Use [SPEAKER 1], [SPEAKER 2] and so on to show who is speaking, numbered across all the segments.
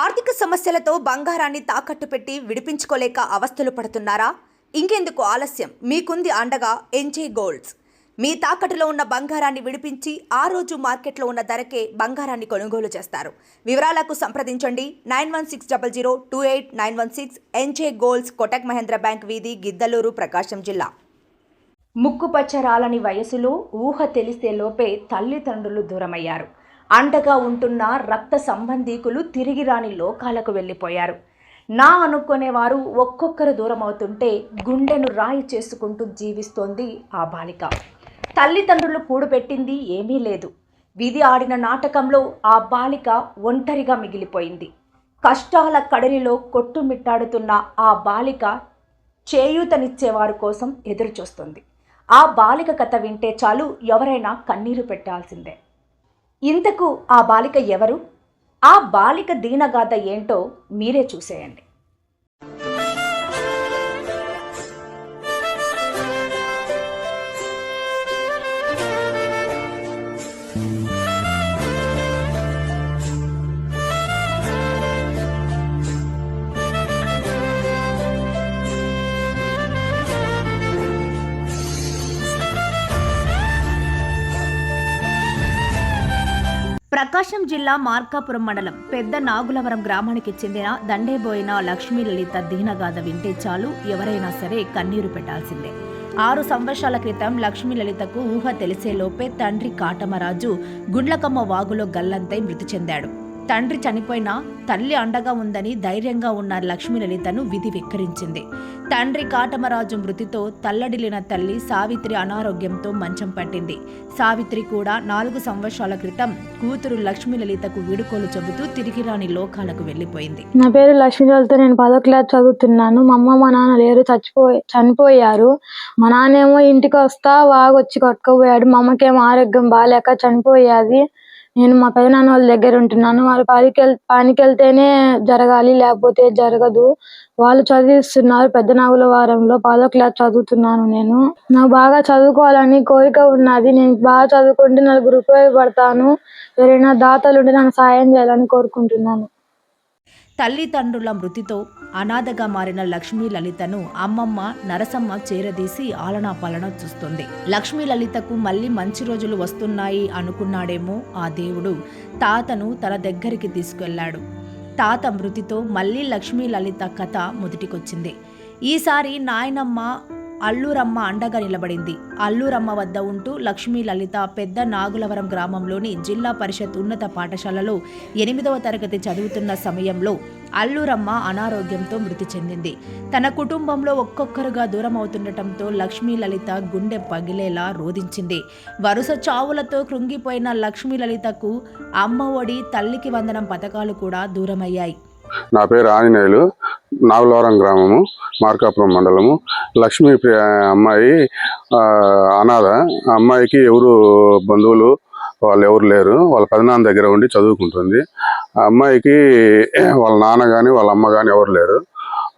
[SPEAKER 1] ఆర్థిక సమస్యలతో బంగారాన్ని తాకట్టు పెట్టి విడిపించుకోలేక అవస్థలు పడుతున్నారా? ఇంకెందుకు ఆలస్యం? మీకుంది అండగా ఎన్జే గోల్డ్స్. మీ తాకట్టులో ఉన్న బంగారాన్ని విడిపించి ఆ రోజు మార్కెట్లో ఉన్న ధరకే బంగారాన్ని కొనుగోలు చేస్తారు. వివరాలకు సంప్రదించండి. Nine one six double zero two eight nine one six NJ Golds Kotak Mahindra bank వీధి గిద్దలూరు ప్రకాశం జిల్లా. ముక్కుపచ్చరాలని వయసులో ఊహ తెలిసే లోపే తల్లిదండ్రులు దూరమయ్యారు. అండగా ఉంటున్న రక్త సంబంధీకులు తిరిగి రాని లోకాలకు వెళ్ళిపోయారు. నా అనుకునేవారు ఒక్కొక్కరు దూరం అవుతుంటే గుండెను రాయి చేసుకుంటూ జీవిస్తోంది ఆ బాలిక. తల్లిదండ్రులు కూడబెట్టింది ఏమీ లేదు. విధి ఆడిన నాటకంలో ఆ బాలిక ఒంటరిగా మిగిలిపోయింది. కష్టాల కడలిలో కొట్టుమిట్టాడుతున్న ఆ బాలిక చేయూతనిచ్చేవారి కోసం ఎదురుచూస్తుంది. ఆ బాలిక కథ వింటే చాలు ఎవరైనా కన్నీరు పెట్టాల్సిందే. ఇంతకు ఆ బాలిక ఎవరు? ఆ బాలిక దీనగాథ ఏంటో మీరే చూసేయండి. ప్రకాశం జిల్లా మార్కాపురం మండలం పెద్ద నాగులవరం గ్రామానికి చెందిన దండేబోయిన లక్ష్మీ లలిత దీనగాథ వింటే చాలు. ఎవరైనా సరే కన్నీరు పెట్టాల్సిందే. ఆరు సంవత్సరాల క్రితం లక్ష్మీ లలితకు ఊహ తెలిసేలోపే తండ్రి కాటమరాజు గుండ్లకమ్మ వాగులో గల్లంతై మృతి చెందాడు. తండ్రి చనిపోయినా తల్లి అండగా ఉందని ధైర్యంగా ఉన్న లక్ష్మీ లలితను విధి వెక్కరించింది. తండ్రి కాటమరాజు మృతితో తల్లడిలిన తల్లి సావిత్రి అనారోగ్యంతో మంచం పట్టింది. సావిత్రి కూడా నాలుగు సంవత్సరాల క్రితం కూతురు లక్ష్మీ లలితకు వీడుకోలు చెబుతూ తిరిగి రాని లోకాలకు వెళ్ళిపోయింది
[SPEAKER 2] నా పేరు లక్ష్మీలతో నేను పదో క్లాస్ చదువుతున్నాను. మా అమ్మ మా నాన్న లేరు చచ్చిపోయి చనిపోయారు. మా నాన్న ఏమో ఇంటికి వస్తా వాగొచ్చి కొట్టుకుపోయాడు. మా అమ్మకేమో ఆరోగ్యం బాగాలేక చనిపోయాది. నేను మా పెదనాన్న వాళ్ళ దగ్గర ఉంటున్నాను. వాళ్ళు పనికి వెళ్ పనికి వెళ్తేనే జరగాలి లేకపోతే జరగదు. వాళ్ళు చదివిస్తున్నారు. పెద్ద నాగుల వారంలో పదో క్లాస్ చదువుతున్నాను నేను. నాకు బాగా చదువుకోవాలని కోరిక ఉన్నది. నేను బాగా చదువుకుంటే నలుగురు ఉపయోగపడతాను. ఎవరైనా దాతలు ఉంటే నాకు సాయం చేయాలని కోరుకుంటున్నాను.
[SPEAKER 1] తల్లిదండ్రుల మృతితో అనాథగా మారిన లక్ష్మీ లలితను అమ్మమ్మ నరసమ్మ చేరదీసి ఆలనా పాలన చూస్తుంది. లక్ష్మీ లలితకు మళ్ళీ మంచి రోజులు వస్తున్నాయి అనుకున్నాడేమో ఆ దేవుడు. తాతను తన దగ్గరికి తీసుకెళ్ళాడు. తాత మృతితో మళ్ళీ లక్ష్మీ లలిత కథ మొదటికొచ్చింది. ఈసారి నాయనమ్మ అల్లూరమ్మ అండగా నిలబడింది. అల్లూరమ్మ వద్ద ఉంటూ లక్ష్మీ లలిత పెద్ద నాగులవరం గ్రామంలోని జిల్లా పరిషత్ ఉన్నత పాఠశాలలో ఎనిమిదవ తరగతి చదువుతున్న సమయంలో అల్లూరమ్మ అనారోగ్యంతో మృతి చెందింది. తన కుటుంబంలో ఒక్కొక్కరుగా దూరం అవుతుండటంతో లక్ష్మీ లలిత గుండె పగిలేలా రోధించింది. వరుస చావులతో కృంగిపోయిన లక్ష్మీ లలితకు అమ్మ ఒడి తల్లికి వందనం పథకాలు కూడా దూరమయ్యాయి.
[SPEAKER 3] నా పేరు ఆంజనేయులు నాగులవరం గ్రామము మార్కాపురం మండలము. లక్ష్మీ అమ్మాయి అనాథ. ఆ అమ్మాయికి ఎవరు బంధువులు వాళ్ళు ఎవరు లేరు. వాళ్ళ పెదనాన్న దగ్గర ఉండి చదువుకుంటుంది. ఆ అమ్మాయికి వాళ్ళ నాన్న కానీ వాళ్ళ అమ్మ కానీ ఎవరు లేరు.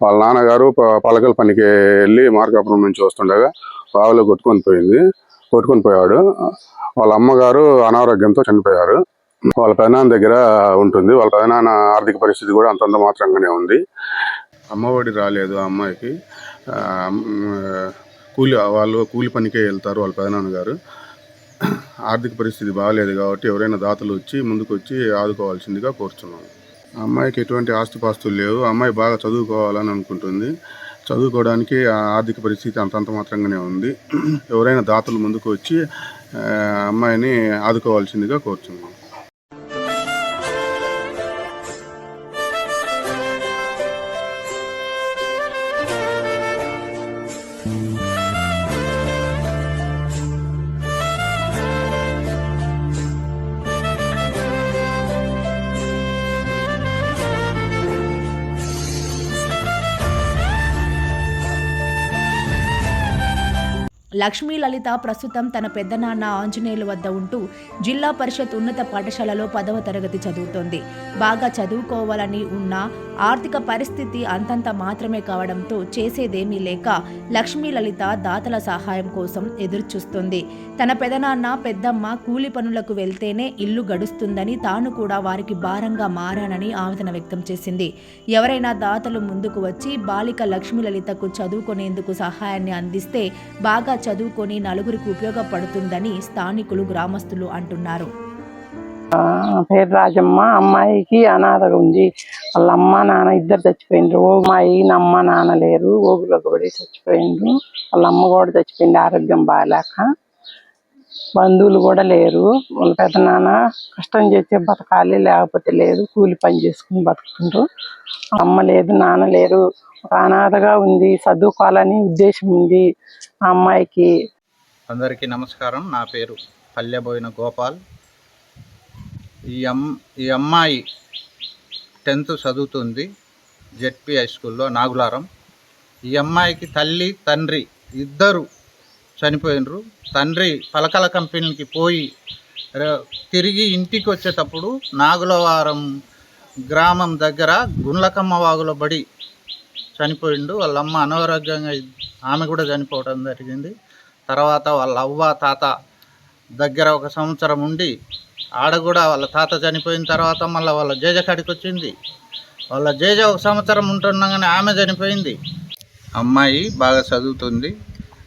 [SPEAKER 3] వాళ్ళ నాన్నగారు ప- పలకల పనికి వెళ్ళి మార్కాపురం నుంచి వస్తుండగా బావిలో కొట్టుకొని పోయింది. కొట్టుకొని పోయాడు. వాళ్ళ అమ్మగారు అనారోగ్యంతో చనిపోయారు. వాళ్ళ పెదనాన్న దగ్గర ఉంటుంది. వాళ్ళ పెదనాన్న ఆర్థిక పరిస్థితి కూడా అంతంత మాత్రంగానే ఉంది. అమ్మఒడి రాలేదు ఆ అమ్మాయికి. కూలి వాళ్ళు కూలి పనికే వెళ్తారు వాళ్ళ పెదనాన్న గారు. ఆర్థిక పరిస్థితి బాగాలేదు కాబట్టి ఎవరైనా దాతలు వచ్చి ముందుకు వచ్చి ఆదుకోవాల్సిందిగా కోరుతున్నాం అమ్మాయికి ఎటువంటి ఆస్తిపాస్తులు లేవు. అమ్మాయి బాగా చదువుకోవాలని అనుకుంటుంది. చదువుకోవడానికి ఆ ఆర్థిక పరిస్థితి అంతంత మాత్రంగానే ఉంది. ఎవరైనా దాతలు ముందుకు వచ్చి అమ్మాయిని ఆదుకోవాల్సిందిగా కోరుతున్నాం
[SPEAKER 1] లక్ష్మీ లలిత ప్రస్తుతం తన పెద్దనాన్న ఆంజనేయుల వద్ద ఉంటూ జిల్లా పరిషత్ ఉన్నత పాఠశాలలో పదవ తరగతి చదువుతోంది. బాగా చదువుకోవాలని ఉన్న ఆర్థిక పరిస్థితి అంతంత మాత్రమే కావడంతో చేసేదేమీ లేక లక్ష్మీ లలిత దాతల సహాయం కోసం ఎదురుచూస్తుంది. తన పెదనాన్న పెద్దమ్మ కూలి పనులకు వెళ్తేనే ఇల్లు గడుస్తుందని తాను కూడా వారికి భారంగా మారానని ఆవేదన వ్యక్తం చేసింది. ఎవరైనా దాతలు ముందుకు వచ్చి బాలిక లక్ష్మీ లలితకు చదువుకునేందుకు సహాయాన్ని అందిస్తే బాగా చదువుకొని నలుగురికి ఉపయోగపడుతుందని స్థానికులు గ్రామస్తులు అంటున్నారు.
[SPEAKER 4] పేరు రాజమ్మ అమ్మాయికి అనాథగా ఉంది. వాళ్ళ అమ్మ నాన్న ఇద్దరు చచ్చిపోయిండ్రు ఓ అమ్మాయి అమ్మ నాన్న లేరు. ఓగులకు పడి చచ్చిపోయిండ్రు వాళ్ళ అమ్మ కూడా చచ్చిపోయింది. ఆరోగ్యం బాగాలేక బంధువులు కూడా లేరు. వాళ్ళ పెద్ద నాన్న కష్టం చేసే బతకాలి లేకపోతే లేదు కూలి పని చేసుకుని బతుకుతుండ్రు. అమ్మ లేదు నాన్న లేరు. ఒక అనాథగా ఉంది చదువుకోవాలని ఉద్దేశం ఉంది ఆ అమ్మాయికి.
[SPEAKER 5] అందరికీ నమస్కారం. నా పేరు పల్లెబోయిన గోపాల్. ఈ అమ్ ఈ అమ్మాయి టెన్త్ చదువుతుంది జెడ్పీ హై స్కూల్లో నాగులారం. ఈ అమ్మాయికి తల్లి తండ్రి ఇద్దరు చనిపోయినరు. తండ్రి పలకల కంపెనీకి పోయి తిరిగి ఇంటికి వచ్చేటప్పుడు నాగులవారం గ్రామం దగ్గర గుండ్లకమ్మ వాగులో బడి చనిపోయిండు. వాళ్ళ అమ్మ అనారోగ్యంగా ఆమె కూడా చనిపోవడం జరిగింది. తర్వాత వాళ్ళ అవ్వ తాత దగ్గర ఒక సంవత్సరం ఉండి ఆడ కూడా వాళ్ళ తాత చనిపోయిన తర్వాత మళ్ళీ వాళ్ళ జేజ కాడికి వచ్చింది. వాళ్ళ జేజ ఒక సంవత్సరం ఉంటుండగానే ఆమె చనిపోయింది. అమ్మాయి బాగా చదువుతుంది.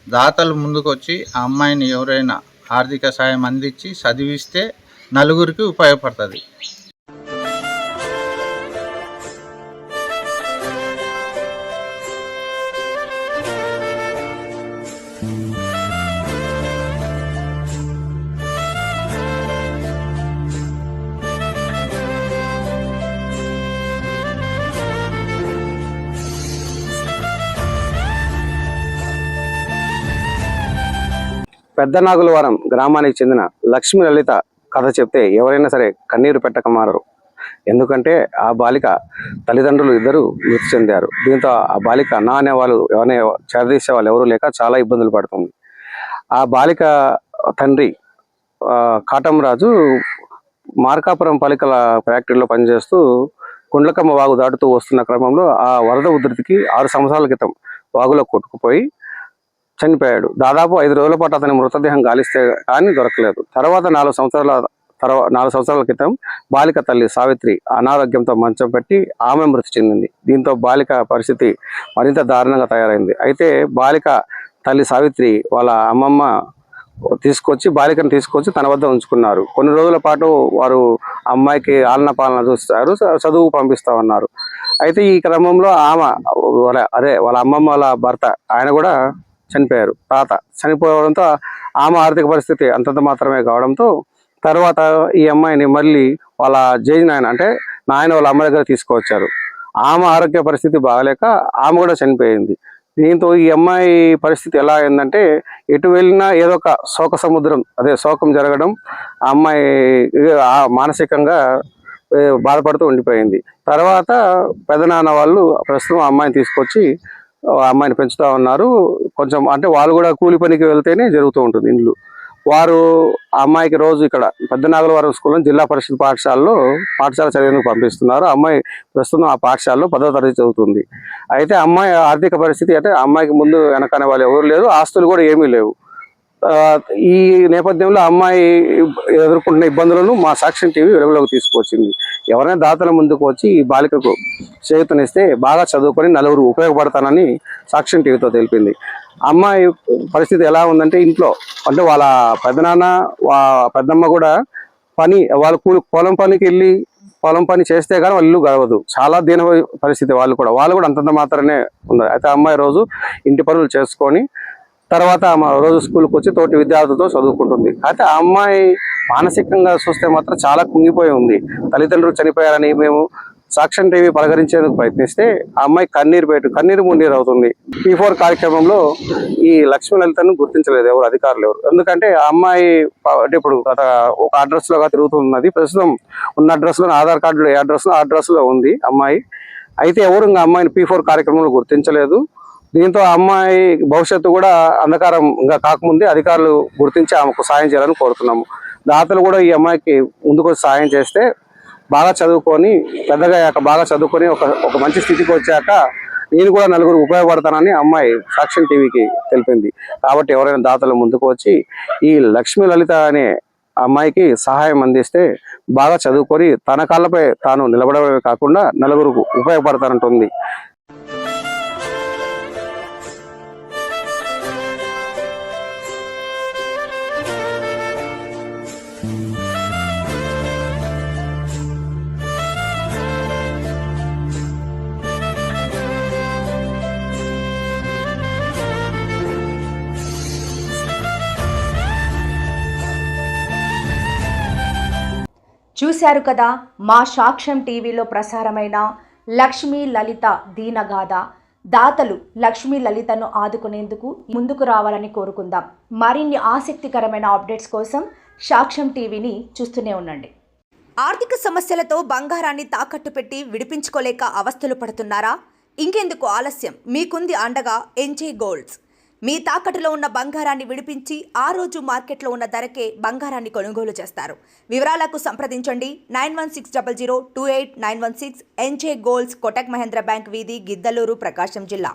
[SPEAKER 5] దాతలు ముందుకొచ్చి ఆ అమ్మాయిని ఎవరైనా ఆర్థిక సాయం అందించి చదివిస్తే నలుగురికి ఉపయోగపడుతుంది.
[SPEAKER 6] పెద్ద నాగులవరం గ్రామానికి చెందిన లక్ష్మీ లలిత కథ చెప్తే ఎవరైనా సరే కన్నీరు పెట్టక మారరు ఎందుకంటే ఆ బాలిక తల్లిదండ్రులు ఇద్దరు మృతి చెందారు. దీంతో ఆ బాలిక నా అనేవాళ్ళు ఎవరైనా చేరదీసే వాళ్ళు ఎవరూ లేక చాలా ఇబ్బందులు పడుతుంది. ఆ బాలిక తండ్రి కాటంరాజు మార్కాపురం పలికల ఫ్యాక్టరీలో పనిచేస్తూ కుండ్లకమ్మ వాగు దాటుతూ వస్తున్న క్రమంలో ఆ వరద ఉధృతికి ఆరు సంవత్సరాల క్రితం వాగులో కొట్టుకుపోయి చనిపోయాడు. దాదాపు ఐదు రోజుల పాటు అతని మృతదేహం గాలిస్తే కానీ దొరకలేదు. తర్వాత నాలుగు సంవత్సరాల తర్వాత నాలుగు సంవత్సరాల క్రితం బాలిక తల్లి సావిత్రి అనారోగ్యంతో మంచం పెట్టి ఆమె మృతి చెందింది. దీంతో బాలిక పరిస్థితి మరింత దారుణంగా తయారైంది. అయితే బాలిక తల్లి సావిత్రి వాళ్ళ అమ్మమ్మ తీసుకొచ్చి బాలికను తీసుకొచ్చి తన వద్ద ఉంచుకున్నారు. కొన్ని రోజుల పాటు వారు అమ్మాయికి ఆలన పాలన చూస్తారు చదువు పంపిస్తా ఉన్నారు అయితే ఈ క్రమంలో ఆమె వాళ్ళ- అదే వాళ్ళ అమ్మమ్మ వాళ్ళ భర్త ఆయన కూడా చనిపోయారు. తాత చనిపోవడంతో ఆమె ఆర్థిక పరిస్థితి అంతంత మాత్రమే కావడంతో తర్వాత ఈ అమ్మాయిని మళ్ళీ వాళ్ళ జైన్ నాయన అంటే నాయన వాళ్ళ అమ్మ దగ్గర తీసుకువచ్చారు. ఆమె ఆరోగ్య పరిస్థితి బాగలేక ఆమె కూడా చనిపోయింది. దీంతో ఈ అమ్మాయి పరిస్థితి ఎలా అయిందంటే ఎటు వెళ్ళినా ఏదో ఒక శోక సముద్రం అదే శోకం జరగడం ఆ అమ్మాయి మానసికంగా బాధపడుతూ ఉండిపోయింది. తర్వాత పెదనాన్న వాళ్ళు ప్రస్తుతం అమ్మాయిని తీసుకొచ్చి అమ్మాయిని పెంచుతా ఉన్నారు. కొంచెం అంటే వాళ్ళు కూడా కూలి పనికి వెళ్తేనే జరుగుతూ ఉంటుంది ఇండ్లు. వారు అమ్మాయికి రోజు ఇక్కడ పెద్ద నాగలవరం స్కూల్లో జిల్లా పరిషత్ పాఠశాలలో పాఠశాల చదివేందుకు పంపిస్తున్నారు. అమ్మాయి ప్రస్తుతం ఆ పాఠశాలలో పదో తరగతి చదువుతుంది. అయితే అమ్మాయి ఆర్థిక పరిస్థితి అంటే అమ్మాయికి ముందు వెనకనే వాళ్ళు ఎవరు లేరు. ఆస్తులు కూడా ఏమీ లేవు. ఈ నేపథ్యంలో అమ్మాయి ఎదుర్కొంటున్న ఇబ్బందులను మా సాక్ష్యం టీవీ వెలుగులోకి తీసుకొచ్చింది ఎవరైనా దాతల ముందుకు వచ్చి ఈ బాలికకు చేయూతనిస్తే బాగా చదువుకొని నలుగురు ఉపయోగపడతానని సాక్ష్యం టీవీతో తెలిపింది. అమ్మాయి పరిస్థితి ఎలా ఉందంటే ఇంట్లో అంటే వాళ్ళ పెద్దనాన్న వా పెద్దమ్మ కూడా పని వాళ్ళ కూలి పొలం పనికి వెళ్ళి పొలం పని చేస్తే కానీ వాళ్ళు గడవదు. చాలా దీన పరిస్థితి వాళ్ళు కూడా. వాళ్ళు కూడా అంతంత మాత్రమే ఉన్నారు. అయితే అమ్మాయి రోజు ఇంటి పనులు చేసుకొని తర్వాత ఆమె రోజు స్కూల్కి వచ్చి తోటి విద్యార్థులతో చదువుకుంటుంది. అయితే ఆ అమ్మాయి మానసికంగా చూస్తే మాత్రం చాలా కుంగిపోయి ఉంది. తల్లిదండ్రులు చనిపోయారని మేము సాక్ష్యం టీవీ పలకరించేందుకు ప్రయత్నిస్తే ఆ అమ్మాయి కన్నీరు పెట్టు కన్నీరు మున్నీరు అవుతుంది పీ ఫోర్ కార్యక్రమంలో ఈ లక్ష్మీ లలితను గుర్తించలేదు ఎవరు అధికారులు ఎవరు. ఎందుకంటే ఆ అమ్మాయి ప- అంటే ఇప్పుడు గత ఒక అడ్రస్లోగా తిరుగుతున్నది. ప్రస్తుతం ఉన్న అడ్రస్లో ఆధార్ కార్డులో ఏ అడ్రస్లో ఆ అడ్రస్లో ఉంది అమ్మాయి. అయితే ఎవరు ఇంకా అమ్మాయిని పీ ఫోర్ కార్యక్రమంలో గుర్తించలేదు. దీంతో ఆ అమ్మాయి భవిష్యత్తు కూడా అంధకారం ఇంకా కాకముందే అధికారులు గుర్తించి ఆమెకు సాయం చేయాలని కోరుతున్నాము. దాతలు కూడా ఈ అమ్మాయికి ముందుకు వచ్చి సాయం చేస్తే బాగా చదువుకొని పెద్దగా అయ్యాక బాగా చదువుకొని ఒక ఒక మంచి స్థితికి వచ్చాక నేను కూడా నలుగురు ఉపయోగపడతానని అమ్మాయి సాక్ష్యం టీవీకి తెలిపింది. కాబట్టి ఎవరైనా దాతలు ముందుకు వచ్చి ఈ లక్ష్మీ లలిత అనే అమ్మాయికి సహాయం అందిస్తే బాగా చదువుకొని తన కాళ్ళపై తాను నిలబడమే కాకుండా నలుగురికి ఉపయోగపడతానంటుంది.
[SPEAKER 7] చూశారు కదా మా సాక్ష్యం టీవీలో ప్రసారమైన లక్ష్మీ లలిత దీనగాథ. దాతలు లక్ష్మీ లలితను ఆదుకునేందుకు ముందుకు రావాలని కోరుకుందాం. మరిన్ని ఆసక్తికరమైన అప్డేట్స్ కోసం సాక్ష్యం టీవీని చూస్తూనే ఉండండి. ఆర్థిక సమస్యలతో బంగారాన్ని తాకట్టు పెట్టి విడిపించుకోలేక అవస్థలు పడుతున్నారా? ఇంకెందుకు ఆలస్యం? మీకుంది అండగా ఎన్జే గోల్డ్స్. మీ తాకట్టులో ఉన్న బంగారాన్ని విడిపించి ఆ రోజు మార్కెట్లో ఉన్న ధరకే బంగారాన్ని కొనుగోలు చేస్తారు. వివరాలకు సంప్రదించండి. Nine one six double zero two eight nine one six NJ Golds Kotak Mahindra bank వీధి గిద్దలూరు ప్రకాశం జిల్లా.